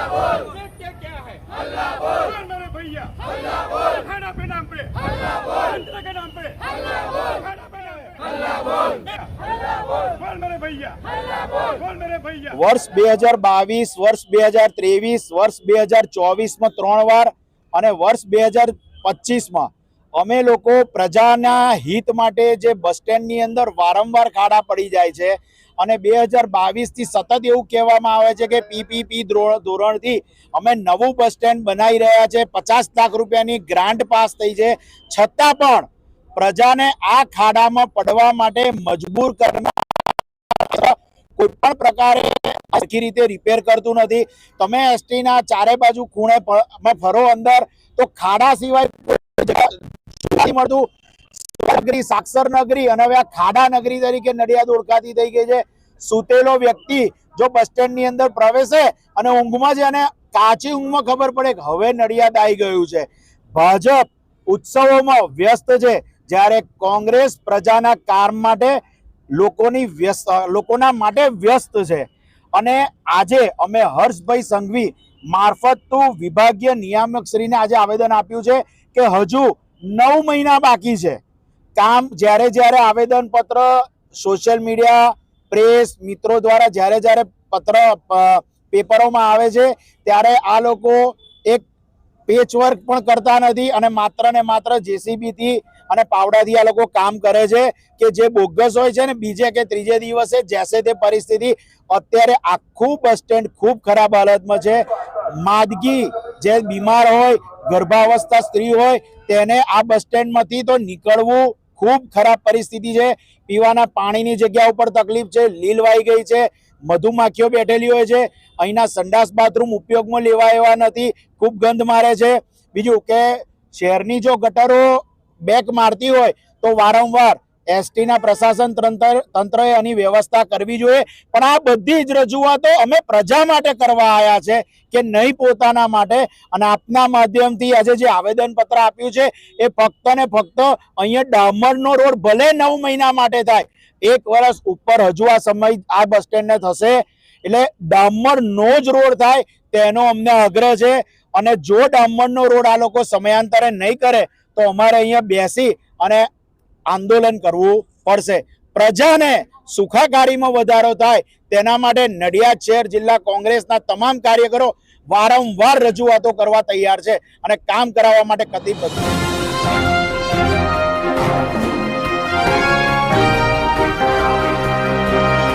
ये क्या क्या है अल्लाह बोल मेरे भैया अल्लाह बोल खाना पे नाम पे अल्लाह बोल तंत्र के नाम पे अल्लाह बोल खाना पे नाम पे अल्लाह बोल अल्लाह बोल बोल मेरे भैया अल्लाह बोल बोल मेरे भैया વર્ષ બે હજાર બાવીસ વર્ષ બે હજાર ત્રેવીસ વર્ષ બે હજાર ચોવીસમાં ત્રણ વાર અને વર્ષ બે હજાર પચીસમાં અમે લોકો પ્રજાના હિત માટે જે બસ સ્ટેન્ડની અંદર વારંવાર ખાડા પડી જાય છે અને બે હજાર બાવીસથી સતત એવું કહેવામાં આવે છે કે પીપીપી ધોરણથી અમે નવું બસ સ્ટેન્ડ બનાવી રહ્યા છે. પચાસ લાખ રૂપિયાની ગ્રાન્ટ પાસ થઈ છે. છતાં પણ પ્રજાને આ ખાડામાં પડવા માટે મજબૂર કરનાર કોઈ પણ પ્રકારે સરખી રીતે રિપેર કરતું નથી. તમે એસટીના ચારે બાજુ ખૂણે અમે ફરો અંદર, તો ખાડા સિવાય મળતું. નગરી, સાક્ષર નગરી અને હવે આ ખાડા નગરી તરીકે નડિયાદ ઓળખાતી થઈ ગઈ છે. સૂતેલો વ્યક્તિ જો બસ સ્ટેન્ડની અંદર પ્રવેશે અને ઊંઘમાં છે અને કાચી ઊંઘમાં ખબર પડે કે હવે નડિયાદ આવી ગયું છે. ભાજપ ઉત્સવોમાં વ્યસ્ત છે. જ્યારે કોંગ્રેસ પ્રજાના કામ માટે લોકોની વ્યસ્ત, લોકોના માટે વ્યસ્ત છે. અને આજે અમે હર્ષભાઈ સંઘવી મારફત તો વિભાગીય નિયામક શ્રીને આજે આવેદન આપ્યું છે કે હજુ નવ મહિના બાકી છે. કામ જ્યારે જ્યારે આવેદન પત્ર સોશિયલ મીડિયા પ્રેસ મિત્રો દ્વારા જ્યારે જ્યારે પત્ર પેપરોમાં આવે છે, ત્યારે આ લોકો એક પેચવર્ક પણ કરતા નથી અને માત્ર ને માત્ર જેસીબીથી અને પાવડાથી આ લોકો કામ કરે છે કે જે બોગસ હોય છે ને બીજે કે ત્રીજે દિવસે જેસે તે પરિસ્થિતિ અત્યારે આખું બસ સ્ટેન્ડ ખૂબ ખરાબ હાલતમાં છે. માદગી જે બીમાર હોય, ગર્ભાવસ્થા સ્ત્રી હોય, તેને આ બસ સ્ટેન્ડમાંથી તો નીકળવું ખૂબ ખરાબ પરિસ્થિતિ છે. પીવાના પાણીની જગ્યા ઉપર તકલીફ છે, લીલ વાઈ ગઈ છે, મધુમાખીઓ બેઠેલી હોય છે. અહીંના સંડાસ બાથરૂમ ઉપયોગમાં લેવા એવા નથી, ખૂબ ગંધ મારે છે. બીજું કે શહેરની જો ગટરો બેક મારતી હોય તો વારંવાર એસટી ના પ્રશાસન તંત્ર તંત્રએ આની વ્યવસ્થા કરવી જોઈએ. પણ આ બધી જ રજૂઆતો અમે પ્રજા માટે કરવા આવ્યા છે કે નહીં પોતાના માટે. અને આપના માધ્યમથી આજે જે આવેદનપત્ર આપ્યું છે, એ ફક્ત ને ફક્ત અહીંયા ડામરનો રોડ ભલે નવ મહિના માટે થાય, એક વર્ષ ઉપર હજુ આ સમય આ બસ સ્ટેન્ડને થશે. એટલે ડામરનો જ રોડ થાય, તેનો અમને આગ્રહ છે. અને જો ડામરનો રોડ આ લોકો સમયાંતરે નહીં કરે, તો અમારે અહીંયા બેસી અને આંદોલન કરવું પડશે. પ્રજાને સુખાકારીમાં વધારો થાય તેના માટે નડિયાદ શહેર જિલ્લા કોંગ્રેસના તમામ કાર્યકરો વારંવાર રજૂઆતો કરવા તૈયાર છે અને કામ કરાવવા માટે કતિબદ્ધ